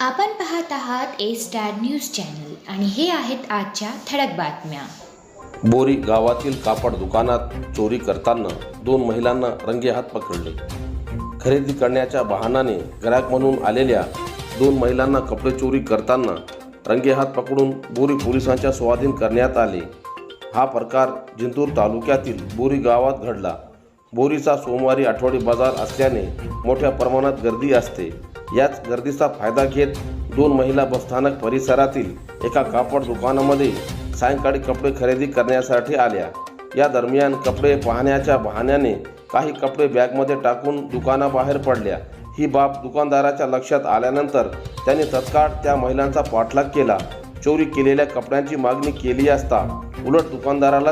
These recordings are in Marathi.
आपण पाहत आहात ए स्टार न्यूज चॅनल आणि हे आहेत आजच्या ठळक बातम्या. बोरी गावातील कापड दुकानात चोरी करताना दोन महिलांना रंगेहात पकडले. खरेदी करण्याच्या बहाणाने ग्राहक म्हणून आलेल्या दोन महिलांना कपडे चोरी करताना रंगेहात पकडून बोरी पोलिसांच्या स्वाधीन करण्यात आले. हा प्रकार जिंतूर तालुक्यातील बोरी गावात घडला. बोरीचा सोमवारी आठवडी बाजार असल्याने मोठ्या प्रमाणात गर्दी असते. याच गर्दीचा फायदा घेत दोन महिला बसस्थानक परिसरातील एका कापड दुकानामध्ये सायंकाळी कपडे खरेदी करण्यासाठी आल्या. या दरम्यान कपडे पाहण्याच्या बहाण्याने काही कपडे बॅगमध्ये टाकून दुकानाबाहेर पडल्या. ही बाब दुकानदाराच्या लक्षात आल्यानंतर त्याने तत्काळ त्या महिलांचा पाठलाग केला. चोरी केलेल्या कपड्यांची मागणी केली असता उलट दुकानदाराला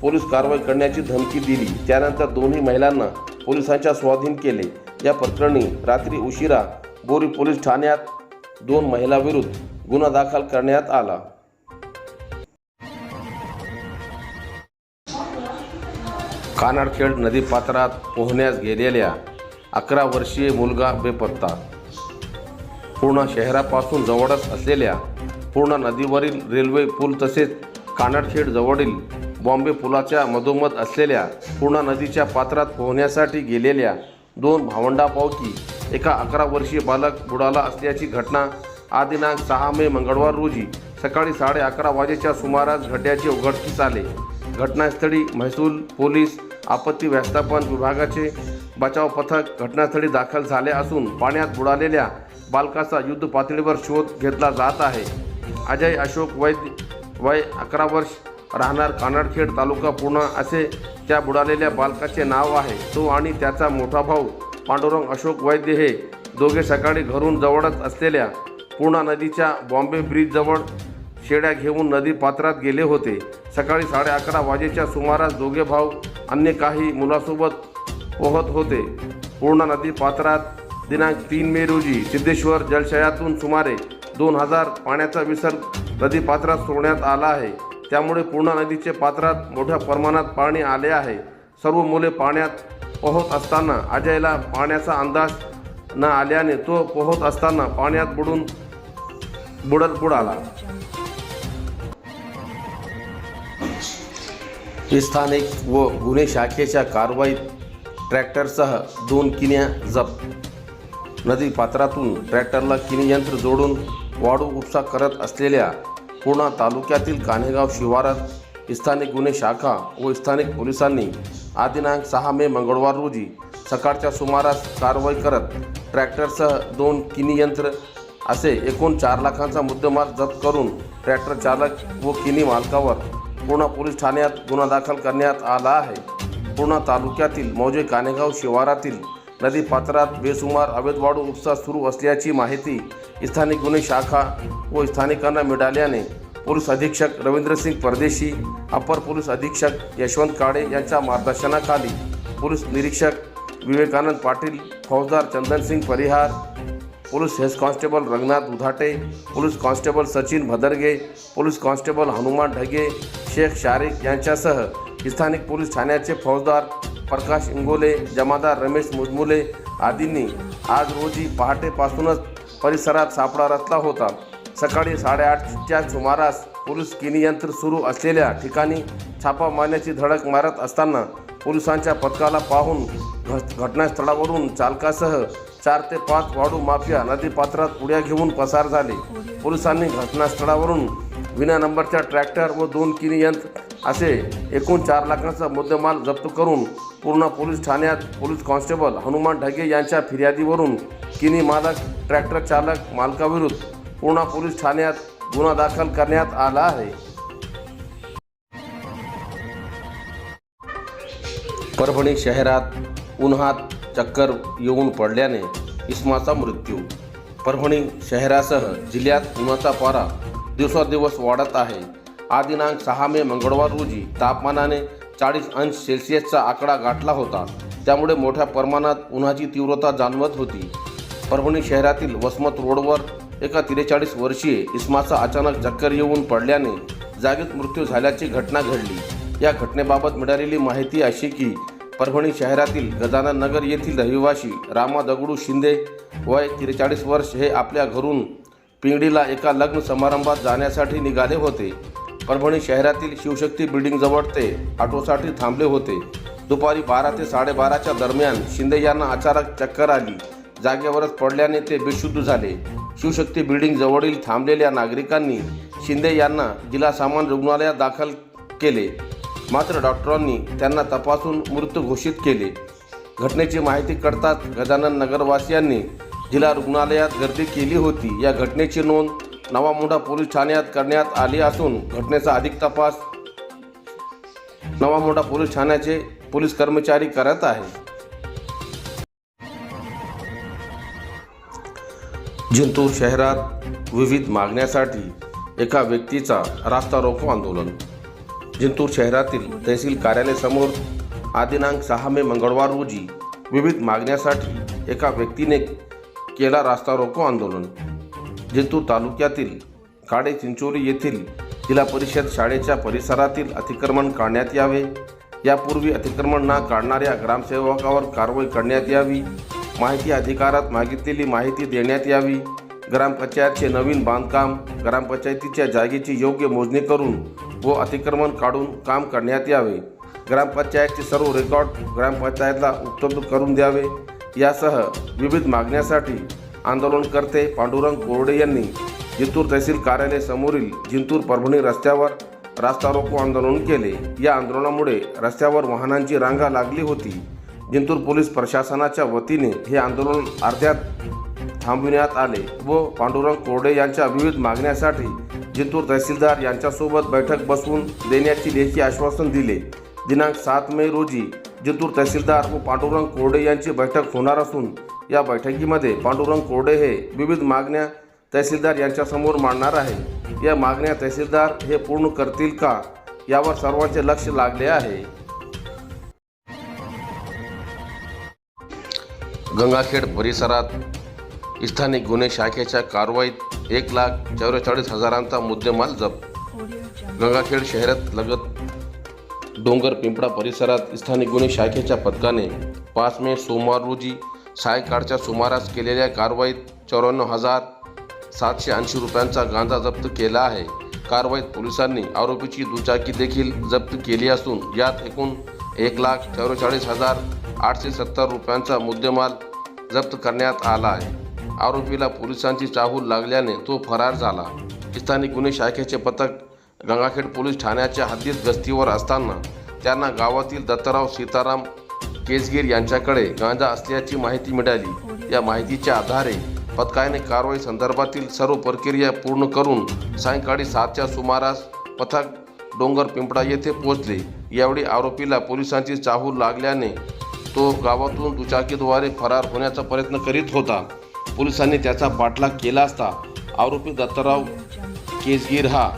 पोलीस कारवाई करण्याची धमकी दिली. त्यानंतर दोन्ही महिलांना पोलिसांच्या स्वाधीन केले. या प्रकरणी रात्री उशिरा बोरी पोलीस ठाण्यात दोन महिलांविरुद्ध गुन्हा दाखल करण्यात आला. कानाडखेड नदीपात्रात पोहण्यास गेलेल्या अकरा वर्षीय मुलगा बेपत्ता. पूर्णा शहरापासून जवळच असलेल्या पूर्णा नदीवरील रेल्वे पूल तसेच कानाडखेड जवळील बॉम्बे पुलाच्या मधोमध असलेल्या पूर्णा नदीच्या पात्रात पोहण्यासाठी गेलेल्या दोन भावंडापैकी एका अकरा वर्षीय बालक बुडाला असल्याची घटना. आज दिनांक सहा मे मंगळवार रोजी सकाळी साडे अकरा वाजेच्या सुमारास घडल्याचे उघडकीस आले. घटनास्थळी महसूल पोलीस आपत्ती व्यवस्थापन विभागाचे बचाव पथक घटनास्थळी दाखल झाले असून पाण्यात बुडालेल्या बालकाचा युद्ध पातळीवर शोध घेतला जात आहे. अजय अशोक वैद्य वय अकरा वर्ष राहणार कानाडखेड तालुका पूर्णा असे त्या बुडालेल्या बालकाचे नाव आहे. तो आणि त्याचा मोठा भाऊ पांडुरंग अशोक वैद्य हे दोघे सकाळी घरून जवळच असलेल्या पूर्णा नदीच्या बॉम्बे ब्रिजजवळ शेड्या घेऊन नदी पात्रात गेले होते. सकाळी साडे अकरा वाजेच्या सुमारास दोघे भाऊ अन्य काही मुलासोबत पोहत होते. पूर्णा नदी पात्रात दिनांक तीन मे रोजी सिद्धेश्वर जलशयातून सुमारे दोन हजार पाण्याचा विसर्ग नदी पात्रात सोडण्यात आला आहे. त्यामुळे पूर्णा नदीचे पात्रात मोठ्या प्रमाणात पाणी आले आहे. सर्व मुले पाण्यात पोहत असताना अजयला पाण्याचा अंदाज न आल्याने तो पोहत असताना पाण्यात बुडून बुडत बुडाला स्थानिक व गुन्हे शाखेच्या कारवाईत ट्रॅक्टरसह दोन किन्या जप्त नदी पात्रातून ट्रॅक्टरला किनी यंत्र जोडून वाढू उपसा करत असलेल्या पूर्णा तालुक्यातील कान्हेगाव शिवारात स्थानिक गुन्हे शाखा व स्थानिक पोलिसांनी आदिनांक दिनांक सहा मे मंगळवार रोजी सकाळच्या सुमारास कारवाई करत ट्रॅक्टरसह दोन किनी यंत्र असे एकूण चार लाखांचा मुद्देमाल जप्त करून ट्रॅक्टर चालक व किनी मालकावर पूर्णा पोलीस ठाण्यात गुन्हा दाखल करण्यात आला आहे. पूर्णा तालुक्यातील मौजे कानेगाव शिवारातील नदी पात्रात बेसुमार अवैध वाळू उपसा सुरू असल्याची माहिती स्थानिक गुन्हे शाखा व स्थानिकांना मिळाल्याने पोलीस अधीक्षक रवींद्रसिंग परदेशी अपर पोलीस अधीक्षक यशवंत काळे यांच्या मार्गदर्शनाखाली पोलीस निरीक्षक विवेकानंद पाटील फौजदार Chandansingh Parihar police head constable Ranganath Udhate police constable Sachin Bhadarge police constable Hanuman Dhage Shaikh Sharik यांच्यासह स्थानिक पोलीस ठाण्याचे फौजदार प्रकाश इंगोले जमादार रमेश मुजमुले आदींनी आज रोजी पहाटेपासूनच परिसरात सापळा रचला होता. सकाळी साडेआठच्या सुमारास पोलीस किनीयंत्र सुरू असलेल्या ठिकाणी छापा मारण्याची धडक मारत असताना पोलिसांच्या पथकाला पाहून घट घटनास्थळावरून चालकासह चार ते पाच वाडू माफिया नदीपात्रात उड्या घेऊन पसार झाले. पोलिसांनी घटनास्थळावरून विना नंबरच्या ट्रॅक्टर व दोन किनी यंत्र असे एकूण चार लाखांचा मुद्देमाल जप्त करून पूर्ण पोलीस ठाण्यात पोलीस कॉन्स्टेबल हनुमान ढगे यांच्या फिर्यादीवरून किनी मालक ट्रॅक्टर चालक मालकाविरुद्ध पूर्णा पोलीस ठाण्यात गुन्हा दाखल करण्यात आला आहे. परभणी शहरात उन्हात चक्कर येऊन पडल्याने इस्माचा मृत्यू. परभणी शहरासह जिल्ह्यात उन्हाचा पारा दिवसादिवस वाढत आहे. आदिनांक दिनांक सहा मे मंगळवार रोजी तापमानाने चाळीस अंश सेल्सिअसचा आकडा गाठला होता. त्यामुळे मोठ्या प्रमाणात उन्हाची तीव्रता जाणवत होती. परभणी शहरातील वसमत रोडवर एका त्रेचाळीस वर्षीय इस्माचा अचानक चक्कर येऊन पडल्याने जागीच मृत्यू झाल्याची घटना घडली. या घटनेबाबत मिळालेली माहिती अशी की परभणी शहरातील गजानन नगर येथील रहिवासी रामा दगडू शिंदे वय त्रेचाळीस वर्ष हे आपल्या घरून पिंगडीला एका लग्न समारंभात जाण्यासाठी निघाले होते. परभणी शहरातील शिवशक्ती बिल्डिंगजवळ ते ऑटोसाठी थांबले होते. दुपारी बारा ते साडेबाराच्या दरम्यान शिंदे यांना अचानक चक्कर आली. जागेवरच पडल्याने ते बेशुद्ध झाले. शिवशक्ती बिल्डिंग जवळील थांबलेल्या नागरिकांनी शिंदे यांना जिल्हा सामान रुग्णालयात दाखल केले. मात्र डॉक्टरांनी त्यांना तपासून मृत घोषित केले. घटनेची माहिती कळताच गजानन नगरवासियांनी जिल्हा रुग्णालयात गर्दी केली होती. या घटनेची नोंद नवामुंडा पोलीस ठाण्यात करण्यात आली असून घटनेचा अधिक तपास नवामुंडा पोलीस ठाण्याचे पोलीस कर्मचारी करत आहे जिंतूर शहरात विविध मागण्यासाठी एका व्यक्तीचा रास्ता रोको आंदोलन. जिंतूर शहरातील तहसील कार्यालयासमोर आदिनांक सहा मे मंगळवार रोजी विविध मागण्यासाठी एका व्यक्तीने केला रास्ता रोको आंदोलन. जिंतूर तालुक्यातील काडे चिंचोली येथील जिल्हा परिषद शाळेच्या परिसरातील अतिक्रमण काढण्यात यावे. यापूर्वी अतिक्रमण न काढणाऱ्या ग्रामसेवकावर कारवाई करण्यात यावी. माहिती अधिकारात मागितलेली माहिती देण्यात यावी. ग्रामपंचायतचे नवीन बांधकाम ग्रामपंचायतीच्या जागेची योग्य मोजणी करून व अतिक्रमण काढून काम करण्यात यावे. ग्रामपंचायतचे सर्व रेकॉर्ड ग्रामपंचायतला उपलब्ध करून द्यावे. यासह विविध मागण्यासाठी आंदोलनकर्ते पांडुरंग कोरडे यांनी जिंतूर तहसील कार्यालय समोरील जिंतूर परभणी रस्त्यावर रास्ता रोको आंदोलन केले. या आंदोलनामुळे रस्त्यावर वाहनांची रांगा लागली होती. जिंतूर पोलीस प्रशासनाच्या वतीने हे आंदोलन अर्ध्यात थांबविण्यात आले व पांडुरंग कोरडे यांच्या विविध मागण्यासाठी जिंतूर तहसीलदार यांच्यासोबत बैठक बसवून देण्याची लेखी आश्वासन दिले. दिनांक सात मे रोजी जिंतूर तहसीलदार व पांडुरंग कोरडे यांची बैठक होणार असून या बैठकीमध्ये पांडुरंग कोरडे हे विविध मागण्या तहसीलदार यांच्यासमोर मांडणार आहे. या मागण्या तहसीलदार हे पूर्ण करतील का यावर सर्वांचे लक्ष लागले आहे. गंगाखेड परिसरात स्थानिक गुन्हे शाखेच्या कारवाईत एक लाख चौवेचाळीस हजारांचा मुद्देमाल जप्त. गंगाखेड शहरात लगत डोंगर पिंपळा परिसरात स्थानिक गुन्हे शाखेच्या पथकाने पाच मे सोमवार रोजी सायंकाळच्या सुमारास केलेल्या कारवाईत चौऱ्याण्णव हजार सातशे ऐंशी रुपयांचा गांजा जप्त केला आहे. कारवाईत पोलिसांनी आरोपीची दुचाकी देखील जप्त केली असून यात एकूण एक लाख चौवेचाळीस हजार आठशे सत्तर रुपयांचा मुद्देमाल जप्त करण्यात आला आहे. आरोपीला पोलिसांची चाहूल लागल्याने तो फरार झाला. स्थानिक गुन्हे शाखेचे पथक गंगाखेड पोलीस ठाण्याच्या हद्दीत गस्तीवर असताना त्यांना गावातील दत्तराव सीताराम केसगीर यांच्याकडे गांजा असल्याची माहिती मिळाली. या माहितीच्या आधारे पथकाने कारवाई संदर्भातील सर्व प्रक्रिया पूर्ण करून सायंकाळी सातच्या सुमारास पथक डोंगर पिंपळा येथे पोहोचले. यावेळी आरोपीला पोलिसांची चाहूल लागल्याने तो गावातून दुचाकीद्वारे फरार होण्याचा प्रयत्न करीत होता. पोलिसांनी त्याचा पाठलाग केला असता. आरोपी दत्तराव केसगीर हा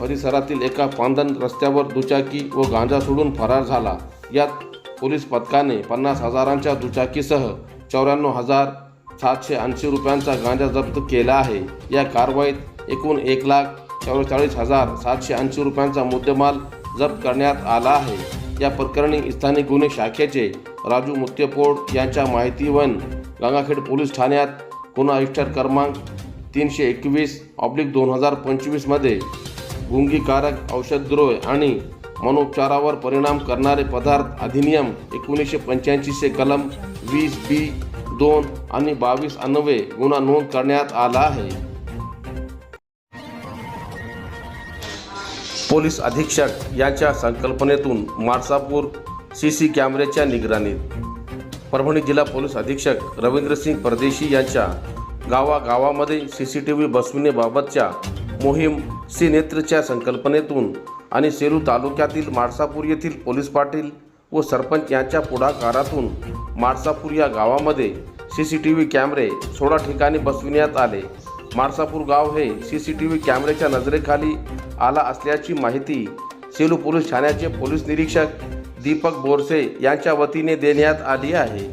परिसरातील एका पांदन रस्त्यावर दुचाकी व गांजा सोडून फरार झाला. यात पोलीस पथकाने पन्नास हजारांच्या दुचाकीसह चौऱ्याण्णव हजार सातशे ऐंशी रुपयांचा गांजा जप्त केला आहे. या कारवाईत एकूण एक लाख चौवेचाळीस हजार सातशे ऐंशी रुपयांचा मुद्देमाल जप्त करण्यात आला आहे. या प्रकरणी स्थानिक गुन्हे शाखेचे राजू मुत्यपोड यांच्या माहितीवन गंगाखेड पोलीस ठाण्यात गुन्हा रजिस्टर क्रमांक तीनशे एकवीस ऑब्लिक दोन हजार पंचवीसमध्ये गुंगीकारक औषधद्रव्य आणि मनोपचारावर परिणाम करणारे पदार्थ अधिनियम एकोणीसशे पंच्याऐंशीचे कलम वीस बी दोन आणि बावीस अन्वये गुन्हा नोंद करण्यात आला आहे. पोलीस अधीक्षक यांच्या संकल्पनेतून मार्सापूर सी सी कॅमेऱ्याच्या निगराणीत. परभणी जिल्हा पोलीस अधीक्षक रवींद्रसिंग परदेशी यांच्या गावागावामध्ये सी सी टी व्ही बसविण्याबाबतच्या मोहीम सी नेत्रच्या संकल्पनेतून आणि सेलू तालुक्यातील माळसापूर येथील पोलीस पाटील व सरपंच यांच्या पुढाकारातून माळसापूर या गावामध्ये सी सी टी व्ही कॅमेरे सोळा ठिकाणी बसविण्यात आले. माळसापूर गाव हे सी सी टी व्ही कॅमेऱ्याच्या नजरेखाली आला असल्याची माहिती सेलू पोलीस ठाण्याचे पोलीस निरीक्षक दीपक बोरसे यांच्या वतीने देण्यात आली आहे.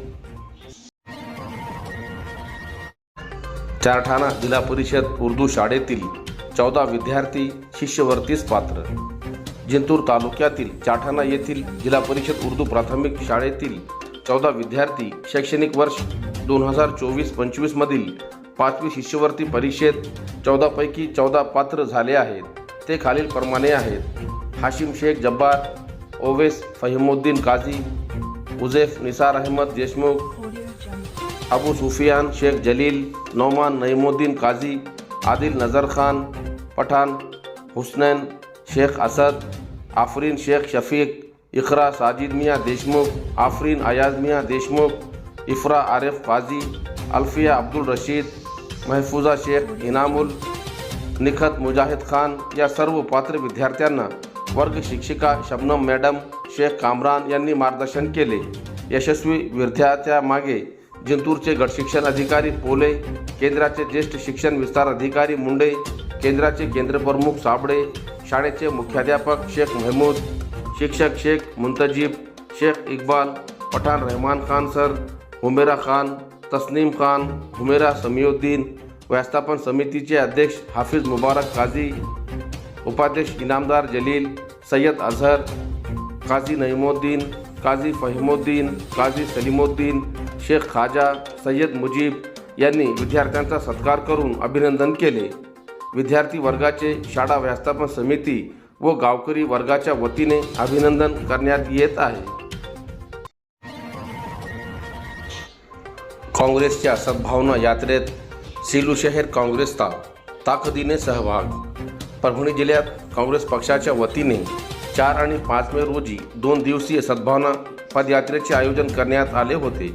चारठाणा जिल्हा परिषद उर्दू शाळेतील चौदा विद्यार्थी शिष्यवृत्तीस पात्र. जिंतूर तालुक्यातील चाठाणा येथील जिल्हा परिषद उर्दू प्राथमिक शाळेतील चौदा विद्यार्थी शैक्षणिक वर्ष दोन हजार चोवीस पंचवीसमधील पाचवी शिष्यवृत्ती परीक्षेत चौदापैकी चौदा पात्र झाले आहेत. ते आहेत. हाशिम शेख जब्बार, ओवेस फहिमुद्दीन काझी उझेफ निसार अहमद देशमुख, अबू सुफियान शेख जलील, नौमान नईमुद्दीन काझी, आदिल नज़र खान, पठान, हुसनैन शेख असद, आफरीन शेख शफीक इकरा साजिद मियाँ देशमुख, आफरीन अयाज मियाँ देशमुख, इफ्रा आरिफ काजी अल्फिया अब्दुल रशीद महफुजा शेख इनामुल निखत मुजाहिद खान या सर्व पात्र विद्यार्थ्यांना वर्ग शिक्षिका शबनम मॅडम शेख कामरान यांनी मार्गदर्शन केले. यशस्वी विद्यार्थ्यामागे जिंतूरचे गटशिक्षण अधिकारी पोले केंद्राचे ज्येष्ठ शिक्षण विस्तार अधिकारी मुंडे केंद्राचे केंद्रप्रमुख साबळे शाळेचे मुख्याध्यापक शेख महमूद शिक्षक शेख मुंतजीब शेख इक्बाल पठाण रहमान खान सर हुमेरा खान तस्नीम खान हुमेरा समीउद्दीन व्यवस्थापन समितीचे अध्यक्ष हाफिज मुबारक काझी उपाध्यक्ष इनामदार जलील सय्यद अझहर काझी नईमुद्दीन काझी फहिमुद्दीन काझी सलीमुद्दीन शेख खाजा सय्यद मुजीब यांनी विद्यार्थ्यांचा सत्कार करून अभिनंदन केले. विद्यार्थी वर्गाचे शाळा व्यवस्थापन समिती व गावकरी वर्गाच्या वतीने अभिनंदन करण्यात येत आहे. काँग्रेसच्या सद्भावना यात्रेत सेलू शहर काँग्रेसचा ताकदीने सहभाग. परभणी जिल्ह्यात काँग्रेस पक्षाच्या वतीने चार आणि पाच मे रोजी दोन दिवसीय सद्भावना पदयात्रेचे आयोजन करण्यात आले होते.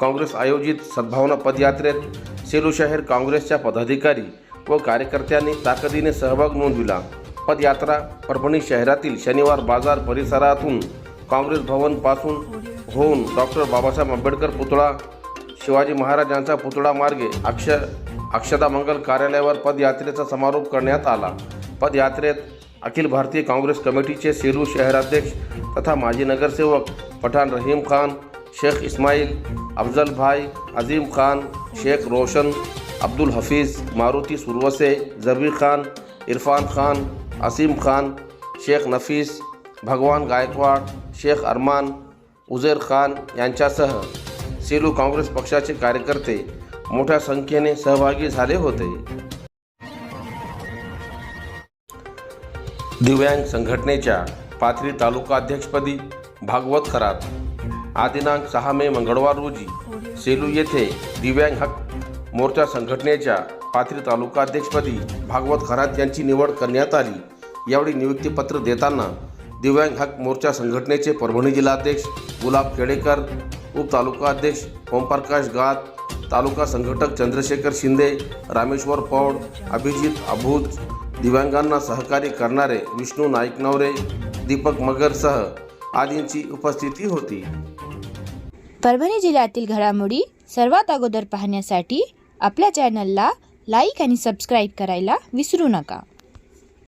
काँग्रेस आयोजित सद्भावना पदयात्रेत सेलू शहर काँग्रेसच्या पदाधिकारी व कार्यकर्त्यांनी ताकदीने सहभाग नोंदविला. पदयात्रा परभणी शहरातील शनिवार बाजार परिसरातून काँग्रेस भवनपासून होऊन डॉक्टर बाबासाहेब आंबेडकर पुतळा शिवाजी महाराजांचा पुतळा मार्गे अक्ष अक्षदा मंगल कार्यालयावर पदयात्रेचा समारोप करण्यात आला. पदयात्रेत अखिल भारतीय काँग्रेस कमिटीचे सेलू शहराध्यक्ष तथा माजी नगरसेवक पठाण रहीम खान शेख इस्माईल अफजल भाई अजीम खान शेख रोशन अब्दुल हफीज मारुती सुरवसे जबीर खान इरफान खान असीम खान शेख नफीस भगवान गायकवाड शेख अरमान उझेर खान यांच्यासह सेलू काँग्रेस पक्षाचे कार्यकर्ते मोठ्या संख्येने सहभागी झाले होते. दिव्यांग संघटनेच्या पाथरी तालुका अध्यक्षपदी भागवत खरात हा दिनांक सहा मे मंगळवार रोजी सेलू येथे दिव्यांग हक मोर्चा संघटनेच्या पाथरी तालुका अध्यक्षपदी भागवत खरात यांची निवड करण्यात आली. यावेळी नियुक्तीपत्र देताना दिव्यांग हक मोर्चा संघटनेचे परभणी जिल्हाध्यक्ष गुलाब खेडेकर उपतालुका अध्यक्ष ओमप्रकाश गात तालुका संघटक चंद्रशेखर शिंदे रामेश्वर पौड अभिजित अभूत दिव्यांगांना सहकार्य करणारे विष्णू नाईकनवरे दीपक मगरसह आदींची उपस्थिती होती. परभणी जिल्ह्यातील घडामोडी सर्वात अगोदर पाहण्यासाठी आपल्या चॅनलला लाईक आणि सबस्क्राईब करायला विसरू नका.